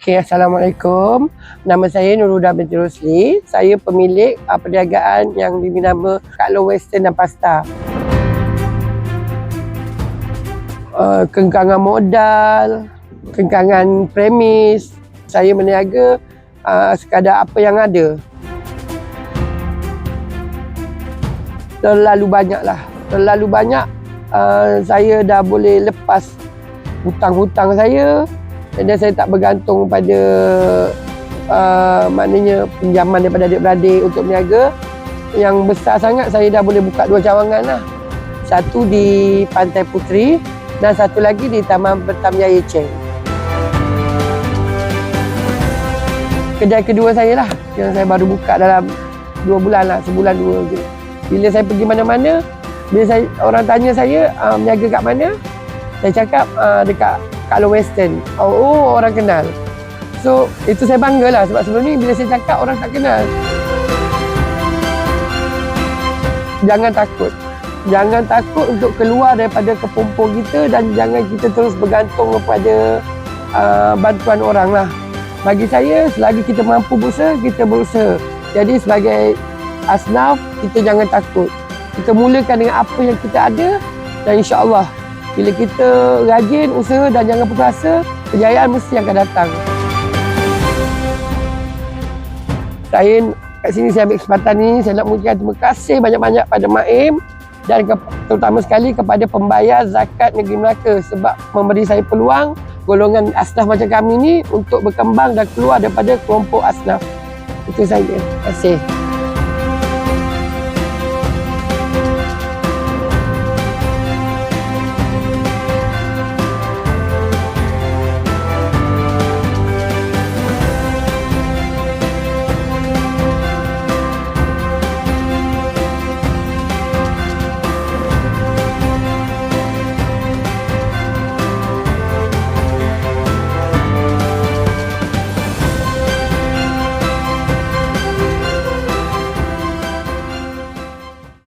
Okay, Assalamualaikum. Nama saya Nurudah binti Rosli. Saya pemilik uh, perniagaan yang diberi nama Kak Long Western dan Pasta. Uh, kengkangan modal, kengkangan premis. Saya berniaga uh, sekadar apa yang ada. Terlalu banyak lah. Terlalu banyak uh, saya dah boleh lepas hutang-hutang saya dan saya tak bergantung pada uh, maknanya pinjaman daripada adik-beradik untuk berniaga. Yang besar sangat saya dah boleh buka dua cawangan lah. Satu di Pantai Puteri dan satu lagi di Taman Bertamjaya Cheng kedai kedua saya lah yang saya baru buka dalam dua bulan lah sebulan dua je. Bila saya pergi mana-mana bila saya, orang tanya saya uh, berniaga kat mana? Saya cakap uh, dekat Long Western. Oh, oh, orang kenal. So, itu saya bangga lah sebab sebelum ni bila saya cakap orang tak kenal. Jangan takut. Jangan takut untuk keluar daripada kepompong kita dan jangan kita terus bergantung kepada uh, bantuan orang lah. Bagi saya, selagi kita mampu berusaha, kita berusaha. Jadi sebagai asnaf, kita jangan takut. Kita mulakan dengan apa yang kita ada dan insyaAllah bila kita rajin, usaha dan jangan putus asa, kejayaan mesti akan datang. Saya kat sini saya ambil kesempatan ni, saya nak mengucapkan terima kasih banyak-banyak pada Maim dan ke, terutama sekali kepada pembayar zakat negeri Melaka sebab memberi saya peluang golongan asnaf macam kami ni untuk berkembang dan keluar daripada kelompok asnaf. Itu saja. Terima kasih.